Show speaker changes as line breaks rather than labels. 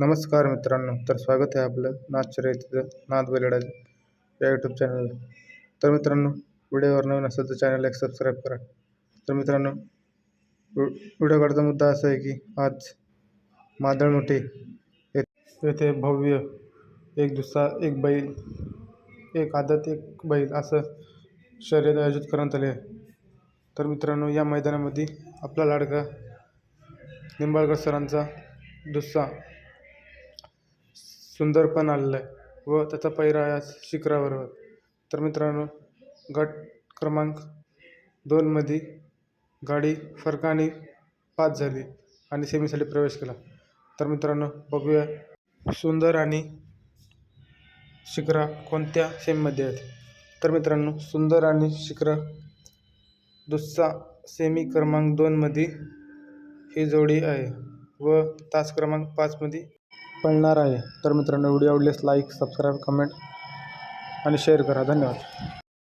नमस्कार मित्रांनो तर स्वागत आहे आपलं नाचरेचं नाद बैलगाडा या यूट्यूब चॅनल तर मित्रांनो व्हिडिओवर नवीन असेल तर चॅनलला एक सबस्क्राईब करा. तर मित्रांनो व्हि- व्हिडिओ मुद्दा असा आहे की आज मादळमोठे येथे भव्य एक दुसरा एक बैल एक आदत एक बैल असं शर्यत आयोजित करण्यात आले आहे. तर मित्रांनो या मैदानामध्ये आपला लाडका निंबाळकर सरांचा दुस्सा सुंदर पण आलेला आहे व त्याचा पैरा या शिखरावर शिखराबरोबर तर मित्रांनो गट क्रमांक दोनमध्ये गाडी फरकाने पास झाली आणि सेमीसाठी प्रवेश केला. तर मित्रांनो बघूया सुंदर आणि शिखरा कोणत्या सेमीमध्ये आहेत. तर मित्रांनो सुंदर आणि शिखरा दुसरा सेमी क्रमांक दोनमध्ये ही जोडी आहे व तास क्रमांक पाचमध्ये पळणार आहे. तर मित्रांनो व्हिडिओ आवडल्यास लाईक सबस्क्राईब कमेंट आणि शेअर करा. धन्यवाद.